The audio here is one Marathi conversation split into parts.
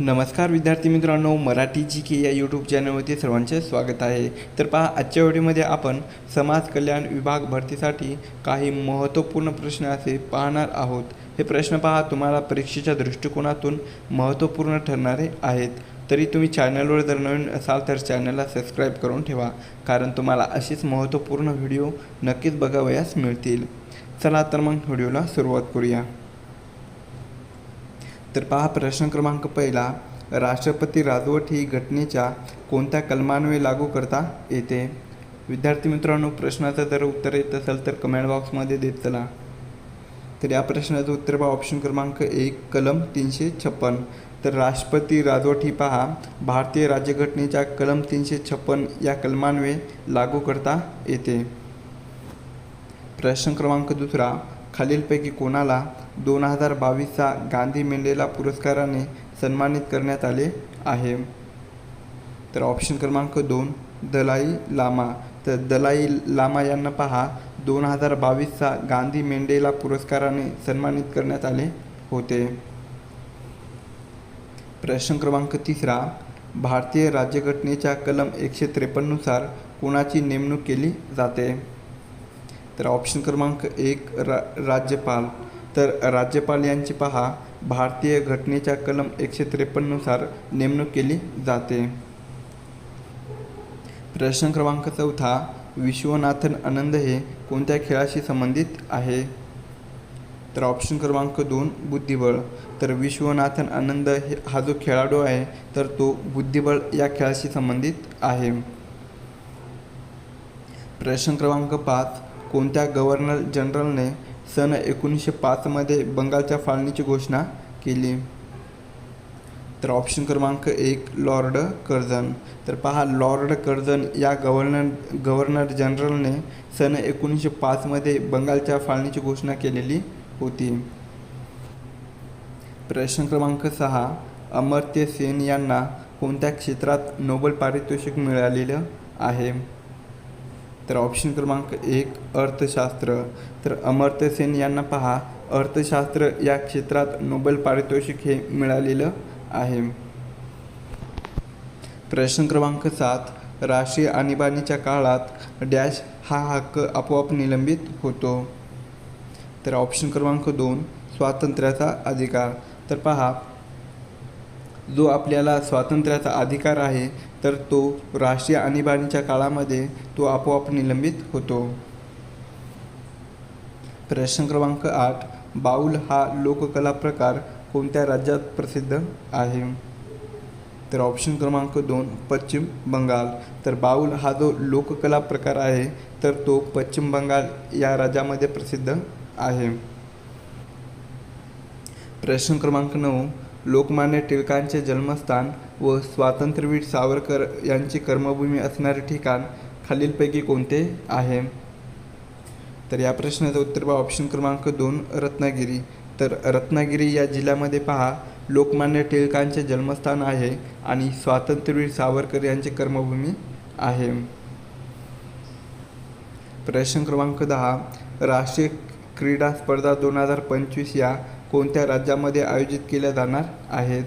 नमस्कार विद्यार्थी मित्रांनो मराठी जी के या यूट्यूब चॅनलवरती सर्वांचे स्वागत आहे. तर पहा आजच्या व्हिडिओमध्ये आपण समाज कल्याण विभाग भरतीसाठी काही महत्त्वपूर्ण प्रश्न असे पाहणार आहोत. हे प्रश्न पहा तुम्हाला परीक्षेच्या दृष्टिकोनातून महत्त्वपूर्ण ठरणारे आहेत. तरी तुम्ही चॅनलवर जर नवीन असाल तर चॅनलला सबस्क्राईब करून ठेवा कारण तुम्हाला अशीच महत्त्वपूर्ण व्हिडिओ नक्कीच बघावयास मिळतील. चला तर मग व्हिडिओला सुरुवात करूया. तर पहा प्रश्न क्रमांक पहिला. राष्ट्रपती राजवट ही घटनेच्या कोणत्या कलमान्वये लागू करता येते? विद्यार्थी मित्रांनो प्रश्नाचं जर उत्तर येत असेल तर कमेंट बॉक्समध्ये देत चला. तर या प्रश्नाचं उत्तर पहा ऑप्शन क्रमांक एक कलम तीनशे छप्पन. तर राष्ट्रपती राजवट ही पहा भारतीय राज्यघटनेच्या कलम तीनशे छप्पन या कलमान्वये लागू करता येते. प्रश्न क्रमांक दुसरा. खालीलपैकी कोणाला दोन हजार बावीसचा गांधी मेंडेला पुरस्काराने सन्मानित करण्यात आले आहे. तर ऑप्शन क्रमांक दोन दलाई लामा. तर दलाई लामा यांना पहा दोन हजार बावीसचा गांधी मेंडेला पुरस्काराने सन्मानित करण्यात आले होते. प्रश्न क्रमांक तिसरा भारतीय राज्यघटनेच्या कलम एकशे त्रेपन्ननुसार कोणाची नेमणूक केली जाते? तर ऑप्शन क्रमांक एक रा राज्यपाल. तर राज्यपाल यांची पहा भारतीय घटनेच्या कलम एकशे त्रेपन्ननुसार नेमणूक केली जाते. प्रश्न क्रमांक चौथा विश्वनाथन आनंद हे कोणत्या खेळाशी संबंधित आहे? तर ऑप्शन क्रमांक दोन बुद्धिबळ. तर विश्वनाथन आनंद हे हा जो खेळाडू आहे तर तो बुद्धिबळ या खेळाशी संबंधित आहे. प्रश्न क्रमांक पाच कोणत्या गव्हर्नर जनरलने सन एकोणीसशे पाचमध्ये बंगालच्या फाळणीची घोषणा केली? तर ऑप्शन क्रमांक एक लॉर्ड कर्जन तर पहा लॉर्ड कर्जन या गव्हर्नर गव्हर्नर जनरलने सन एकोणीसशे पाचमध्ये बंगालच्या फाळणीची घोषणा केलेली होती. प्रश्न क्रमांक सहा अमर्त्य सेन यांना कोणत्या क्षेत्रात नोबेल पारितोषिक मिळालेलं आहे? तर ऑप्शन क्रमांक एक अर्थशास्त्र. तर अमर्त्य सेन यांना पहा. अर्थशास्त्र या क्षेत्रात नोबेल पारितोषिक हे मिळालेलं आहे. प्रश्न क्रमांक सात राष्ट्रीय आणीबाणीच्या काळात डॅश हा हक्क आपोआप निलंबित होतो. तर ऑप्शन क्रमांक दोन स्वातंत्र्याचा अधिकार. तर पहा जो आपल्याला स्वातंत्र्याचा अधिकार आहे तर तो राष्ट्रीय आणीबाणीच्या काळामध्ये तो आपोआप निलंबित होतो. प्रश्न क्रमांक आठ बाऊल हा लोककला प्रकार कोणत्या राज्यात प्रसिद्ध आहे? तर ऑप्शन क्रमांक दोन पश्चिम बंगाल. तर बाऊल हा जो लोककला प्रकार आहे तर तो पश्चिम बंगाल या राज्यामध्ये प्रसिद्ध आहे. प्रश्न क्रमांक नऊ लोकमान्य टिळकांचे जन्मस्थान व स्वातंत्र्यवीर सावरकर यांची कर्मभूमी असणारे ठिकाण खालीलपैकी कोणते आहे? तर या प्रश्नाचं उत्तर पहा. ऑप्शन क्रमांक दोन रत्नागिरी. तर रत्नागिरी या जिल्ह्यामध्ये पहा लोकमान्य टिळकांचे जन्मस्थान आहे आणि स्वातंत्र्यवीर सावरकर यांची कर्मभूमी आहे. प्रश्न क्रमांक दहा राष्ट्रीय क्रीडा स्पर्धा दोन हजार पंचवीस या कोणत्या राज्यामध्ये आयोजित केल्या जाणार आहेत?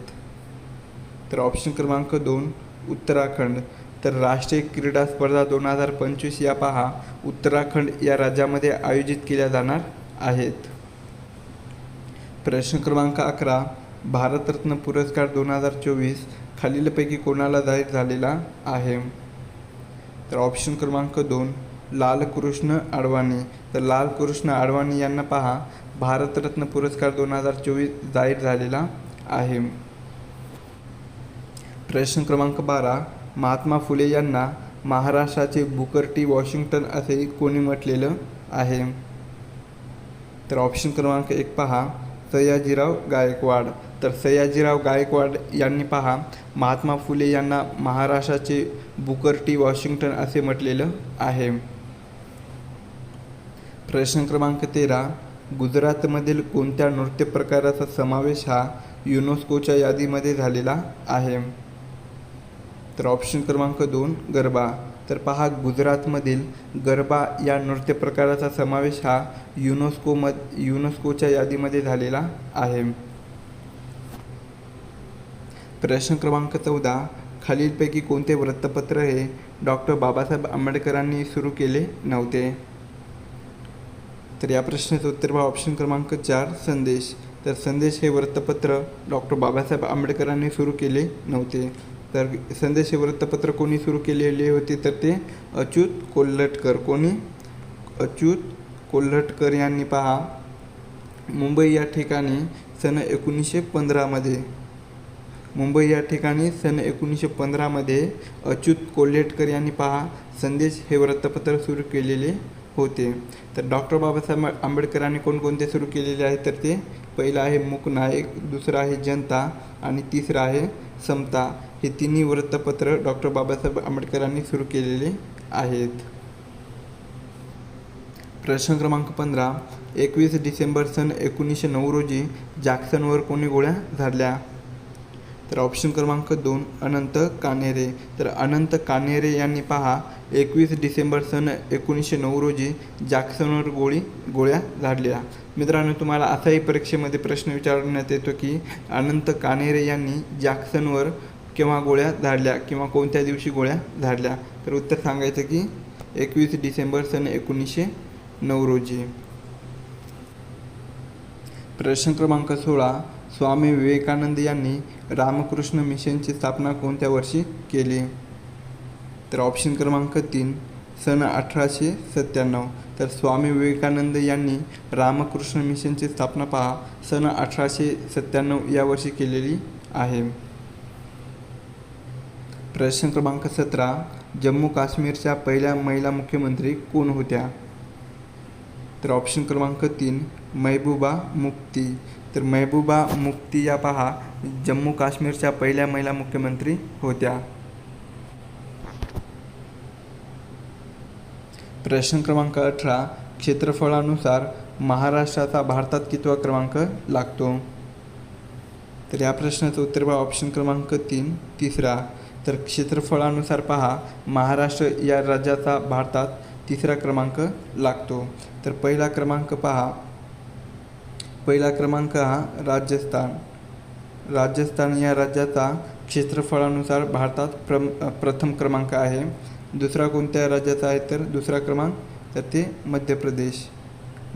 तर ऑप्शन क्रमांक दोन उत्तराखंड. तर राष्ट्रीय क्रीडा स्पर्धा दोन हजार पंचवीस या पहा उत्तराखंड या राज्यामध्ये आयोजित केल्या जाणार आहेत. प्रश्न क्रमांक अकरा भारतरत्न पुरस्कार दोन हजार चोवीस खालीलपैकी कोणाला जाहीर झालेला आहे? तर ऑप्शन क्रमांक दोन लालकृष्ण अडवाणी तर लालकृष्ण अडवाणी यांना पहा भारतरत्न पुरस्कार दोन हजार चोवीस जाहीर झालेला आहे. प्रश्न क्रमांक बारा महात्मा फुले यांना महाराष्ट्राचे बुकर टी वॉशिंग्टन असे कोणी म्हटलेलं आहे? तर ऑप्शन क्रमांक एक पहा सयाजीराव गायकवाड. तर सयाजीराव गायकवाड यांनी पहा महात्मा फुले यांना महाराष्ट्राचे बुकर टी वॉशिंग्टन असे म्हटलेलं आहे. प्रश्न क्रमांक तेरा गुजरातमधील कोणत्या नृत्य प्रकाराचा समावेश हा युनेस्कोच्या यादीमध्ये झालेला आहे? तर ऑप्शन क्रमांक दोन गरबा. तर पहा गुजरातमधील गरबा या नृत्य प्रकाराचा समावेश हा युनेस्कोमध युनेस्कोच्या यादीमध्ये झालेला आहे. प्रश्न क्रमांक चौदा खालीलपैकी कोणते वृत्तपत्र हे डॉक्टर बाबासाहेब आंबेडकरांनी सुरू केले नव्हते? तर या प्रश्नाचं उत्तर भाव ऑप्शन क्रमांक चार संदेश. तर संदेश हे वृत्तपत्र. डॉक्टर बाबासाहेब आंबेडकरांनी सुरू केले नव्हते. तर संदेश हे वृत्तपत्र कोणी सुरू केलेले होते? तर ते अच्युत कोल्हटकर. कोणी? अच्युत कोल्हटकर यांनी पहा. मुंबई या ठिकाणी सन एकोणीसशे पंधरामध्ये मुंबई या ठिकाणी सन एकोणीसशे पंधरामध्ये अच्युत कोल्हेटकर यांनी पहा. संदेश हे वृत्तपत्र सुरू केलेले होते. तर डॉक्टर बाबासाहेब आंबेडकरांनी कोणकोणते सुरू केलेले आहेत? तर ते पहिलं आहे मूक नायक दुसरं आहे जनता आणि तिसरं आहे समता. हे तिन्ही वृत्तपत्र डॉक्टर बाबासाहेब आंबेडकरांनी सुरू केलेले आहेत. प्रश्न क्रमांक पंधरा. एकवीस डिसेंबर सन एकोणीसशे नऊ रोजी जॅक्सनवर कोणी गोळ्या झाडल्या? तर ऑप्शन क्रमांक दोन अनंत कान्हेरे. तर अनंत कान्हेरे यांनी पहा एकवीस डिसेंबर सन एकोणीसशे नऊ रोजी जॅक्सनवर गोळी गोळ्या झाडल्या मित्रांनो तुम्हाला असाही परीक्षेमध्ये प्रश्न विचारण्यात येतो की अनंत कान्हेरे यांनी जॅक्सनवर केव्हा गोळ्या झाडल्या किंवा कोणत्या दिवशी गोळ्या झाडल्या? तर उत्तर सांगायचं की एकवीस डिसेंबर सन एकोणीसशे नऊ रोजी. प्रश्न क्रमांक सोळा स्वामी विवेकानंद यांनी रामकृष्ण मिशनची स्थापना कोणत्या वर्षी केली? तर ऑप्शन क्रमांक तीन सन अठराशे सत्त्याण्णव. तर स्वामी विवेकानंद यांनी रामकृष्ण मिशनची स्थापना पहा. सन अठराशे सत्त्याण्णव या वर्षी केलेली आहे. प्रश्न क्रमांक सतरा जम्मू काश्मीरच्या पहिल्या महिला मुख्यमंत्री कोण होत्या? तर ऑप्शन क्रमांक तीन महबूबा मुफ्ती. तर महबूबा मुफ्ती या पहा जम्मू काश्मीरच्या पहिल्या महिला मुख्यमंत्री होत्या. प्रश्न क्रमांक अठरा क्षेत्रफळानुसार महाराष्ट्राचा भारतात कितवा क्रमांक लागतो? तर या प्रश्नाचं उत्तर पहा ऑप्शन क्रमांक तीन तिसरा. तर क्षेत्रफळानुसार पहा महाराष्ट्र या राज्याचा भारतात तिसरा क्रमांक लागतो. तर पहिला क्रमांक पहा पहिला क्रमांक हा राजस्थान. राजस्थान या राज्याचा क्षेत्रफळानुसार भारतात प्रम प्रथम क्रमांक आहे. दुसरा कोणत्या राज्याचा आहे तर दुसरा क्रमांक तर ते मध्य प्रदेश.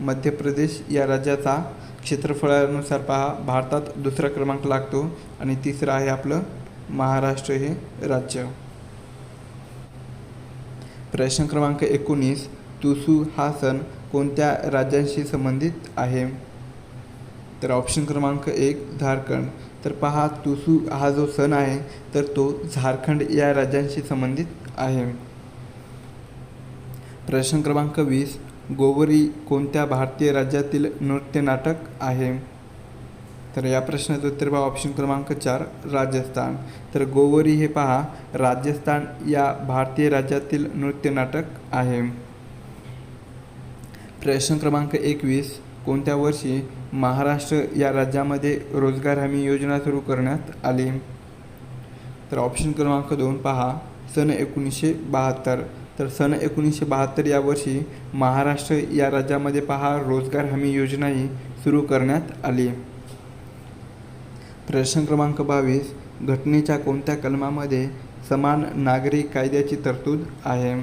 मध्य प्रदेश या राज्याचा क्षेत्रफळानुसार पहा भारतात दुसरा क्रमांक लागतो आणि तिसरं आहे आपलं महाराष्ट्र हे राज्य. प्रश्न क्रमांक एकोणीस तुसू हा सण कोणत्या राज्यांशी संबंधित आहे? तर ऑप्शन क्रमांक एक झारखंड. तर पहा तुसू हा जो सण आहे तर तो झारखंड या राज्यांशी संबंधित आहे. प्रश्न क्रमांक वीस गोवरी कोणत्या भारतीय राज्यातील नृत्य नाटक आहे? तर या प्रश्नाचं उत्तर पहा ऑप्शन क्रमांक चार राजस्थान. तर गोवरी हे पहा राजस्थान या भारतीय राज्यातील नृत्य नाटक आहे. प्रश्न क्रमांक एकवीस कोणत्या वर्षी महाराष्ट्र या राज्यामध्ये रोजगार हमी योजना सुरू करण्यात आली? तर ऑप्शन क्रमांक दोन पहा. सन एकोणीसशे बहात्तर. तर सन एकोणीसशे बहात्तर या वर्षी महाराष्ट्र या राज्यामध्ये पहा रोजगार हमी योजनाही सुरू करण्यात आली. प्रश्न क्रमांक बावीस. घटनेच्या कोणत्या कलमामध्ये समान नागरी कायद्याची तरतूद आहे?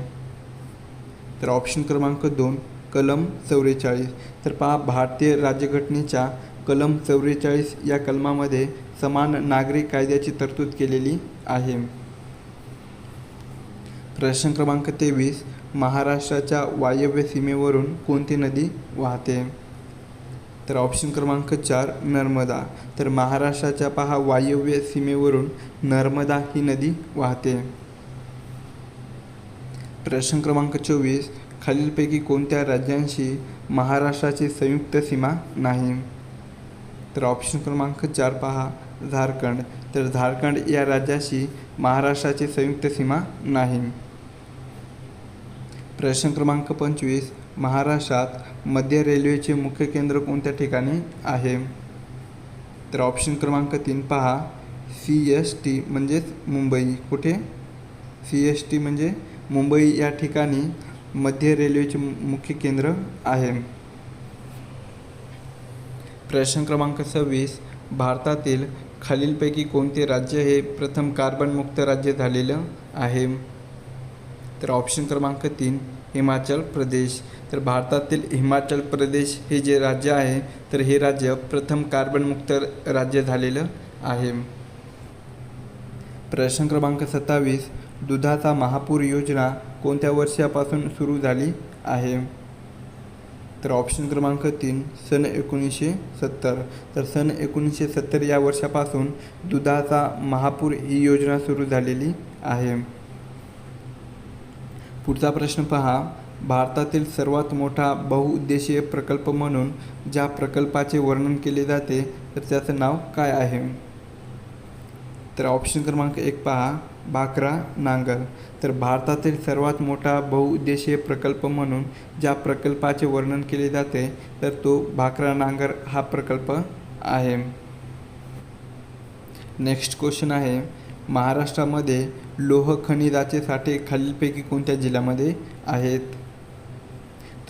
तर ऑप्शन क्रमांक दोन कलम चौवेचाळीस. तर पहा भारतीय राज्यघटनेच्या कलम चौवेचाळीस या कलमामध्ये समान नागरिक कायद्याची तरतूद केलेली आहे. प्रश्न क्रमांक तेवीस महाराष्ट्राच्या वायव्य सीमेवरून कोणती नदी वाहते? तर ऑप्शन क्रमांक चार नर्मदा. तर महाराष्ट्राच्या पहा वायव्य सीमेवरून नर्मदा ही नदी वाहते. प्रश्न क्रमांक चोवीस खालीलपैकी कोणत्या राज्यांशी महाराष्ट्राची संयुक्त सीमा नाही? तर ऑप्शन क्रमांक चार पहा झारखंड. तर झारखंड या राज्याशी महाराष्ट्राची संयुक्त सीमा नाही. प्रश्न क्रमांक पंचवीस महाराष्ट्रात मध्य रेल्वेचे मुख्य केंद्र कोणत्या ठिकाणी आहे? तर ऑप्शन क्रमांक तीन पहा सी एस टी म्हणजेच मुंबई. कुठे? सी एस टी म्हणजे मुंबई या ठिकाणी मध्य रेल्वेचे मुख्य केंद्र आहे. प्रश्न क्रमांक सव्वीस भारतातील खालीलपैकी कोणते राज्य हे प्रथम कार्बनमुक्त राज्य झालेलं आहे? तर ऑप्शन क्रमांक तीन हिमाचल प्रदेश. तर भारतातील हिमाचल प्रदेश हे जे राज्य आहे तर हे राज्य प्रथम कार्बनमुक्त राज्य झालेलं आहे. प्रश्न क्रमांक सत्तावीस दुधाचा महापूर योजना कोणत्या वर्षापासून सुरू झाली आहे? तर ऑप्शन क्रमांक तीन सन एकोणीसशे सत्तर. तर सन एकोणीसशे सत्तर या वर्षापासून दुधाचा महापूर ही योजना सुरू झालेली आहे. पुढचा प्रश्न पहा. भारतातील सर्वात मोठा बहुउद्देशीय प्रकल्प म्हणून ज्या प्रकल्पाचे वर्णन केले जाते तर त्याचं नाव काय आहे? तर ऑप्शन क्रमांक एक पहा. भाकरा नांगर. तर भारतातील सर्वात मोठा बहुउद्देशीय प्रकल्प म्हणून ज्या प्रकल्पाचे वर्णन केले जाते तर तो भाकरा नांगर हा प्रकल्प आहे. नेक्स्ट क्वेश्चन आहे महाराष्ट्रामध्ये लोह खनिजाचे साठे खालीलपैकी कोणत्या जिल्ह्यामध्ये आहेत?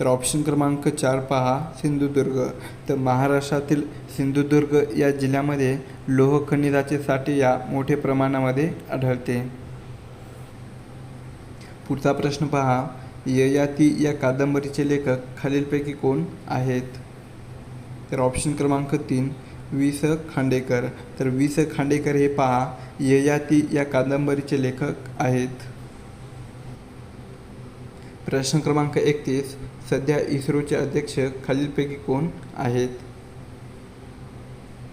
तर ऑप्शन क्रमांक चार पहा सिंधुदुर्ग. तर महाराष्ट्रातील सिंधुदुर्ग या जिल्ह्यामध्ये लोह खनिजाचे साठे या मोठ्या प्रमाणामध्ये आढळते. पुढचा प्रश्न पहा ययाती या कादंबरीचे लेखक खालीलपैकी कोण आहेत? तर ऑप्शन क्रमांक तीन वि स खांडेकर. तर वि स खांडेकर हे पहा ययाती या कादंबरीचे लेखक आहेत. प्रश्न क्रमांक एकतीस सध्या इस्रोचे अध्यक्ष खालीलपैकी कोण आहेत?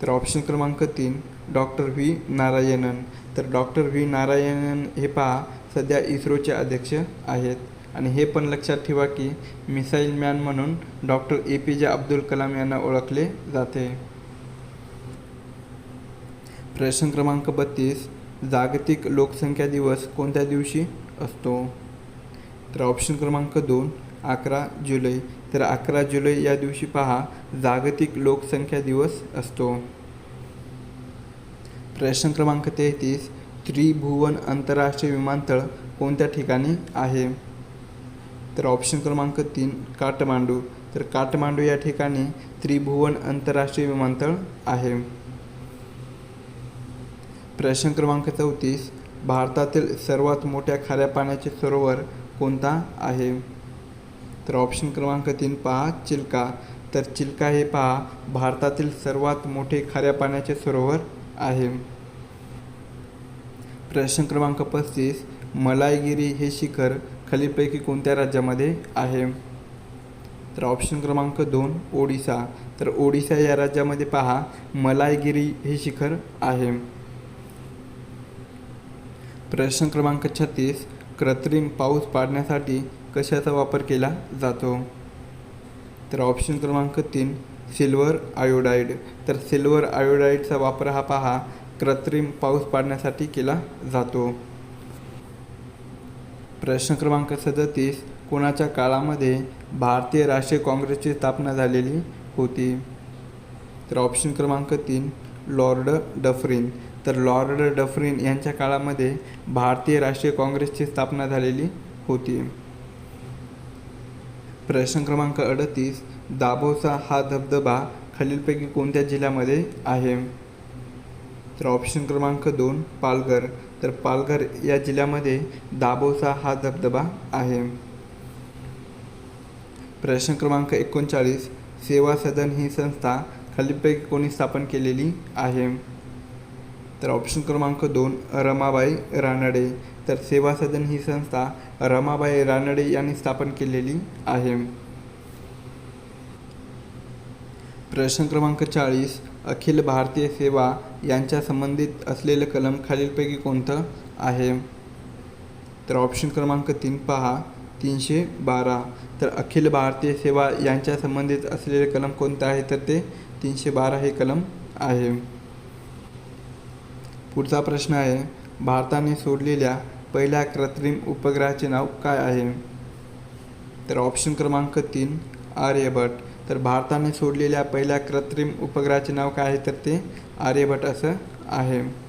तर ऑप्शन क्रमांक तीन डॉक्टर व्ही नारायणन. तर डॉक्टर व्ही नारायणन हे पहा सध्या इस्रोचे अध्यक्ष आहेत. आणि हे पण लक्षात ठेवा की मिसाईल मॅन म्हणून doctor A P J Abdul Kalam यांना ओळखले जाते. प्रश्न क्रमांक बत्तीस जागतिक लोकसंख्या दिवस कोणत्या दिवशी असतो? तर ऑप्शन क्रमांक दोन अकरा जुलै. तर अकरा जुलै या दिवशी पहा जागतिक लोकसंख्या दिवस असतो. प्रश्न क्रमांक तेहतीस त्रिभुवन आंतरराष्ट्रीय विमानतळ कोणत्या ठिकाणी आहे? तर ऑप्शन क्रमांक तीन काठमांडू. तर काठमांडू या ठिकाणी त्रिभुवन आंतरराष्ट्रीय विमानतळ आहे. प्रश्न क्रमांक चौतीस भारतातील सर्वात मोठ्या खाऱ्या पाण्याचे सरोवर कोणता आहे? तर ऑप्शन क्रमांक तीन पहा चिल्का. तर चिल्का हे पहा भारतातील सर्वात मोठे खाऱ्या पाण्याचे सरोवर आहे. प्रश्न क्रमांक पस्तीस मलायगिरी हे शिखर खालीलपैकी कोणत्या राज्यामध्ये आहे? तर ऑप्शन क्रमांक दोन ओडिसा. तर ओडिसा या राज्यामध्ये पहा मलायगिरी हे शिखर आहे. प्रश्न क्रमांक छत्तीस कृत्रिम पाऊस पाडण्यासाठी कशाचा वापर केला जातो? तर ऑप्शन क्रमांक तीन सिल्वर आयोडाईड तर सिल्वर आयोडाईडचा वापर हा पहा कृत्रिम पाऊस पाडण्यासाठी केला जातो. प्रश्न क्रमांक सदतीस कोणाच्या काळामध्ये भारतीय राष्ट्रीय काँग्रेसची स्थापना झालेली होती? तर ऑप्शन क्रमांक तीन लॉर्ड डफरिन. तर लॉर्ड डफरिन यांच्या काळामध्ये भारतीय राष्ट्रीय काँग्रेसची स्थापना झालेली होती. प्रश्न क्रमांक अडतीस दाभोसा हा धबधबा खालीलपैकी कोणत्या जिल्ह्यामध्ये आहे? तर ऑप्शन क्रमांक दोन पालघर. तर पालघर या जिल्ह्यामध्ये दाभोसा हा धबधबा आहे. प्रश्न क्रमांक एकोणचाळीस सेवा सदन ही संस्था खालीलपैकी कोणी स्थापन केलेली आहे? तर ऑप्शन क्रमांक दोन रमाबाई रानडे. तर सेवा सदन ही संस्था रमाबाई रानडे यांनी स्थापन केलेली आहे. प्रश्न क्रमांक चाळीस अखिल भारतीय सेवा यांच्या संबंधित असलेलं कलम खालीलपैकी कोणतं आहे? तर ऑप्शन क्रमांक तीन पहा तीनशे बारा. तर अखिल भारतीय सेवा यांच्या संबंधित असलेले कलम कोणतं आहे? तर ते तीनशे बारा हे कलम आहे. पुढचा प्रश्न आहे भारताने सोडलेल्या पहिल्या कृत्रिम उपग्रहाचे नाव काय आहे? तर ऑप्शन क्रमांक तीन आर्यभट तर भारताने सोडलेल्या पहिल्या कृत्रिम उपग्रहाचे नाव काय आहे? तर ते आर्यभट असं आहे.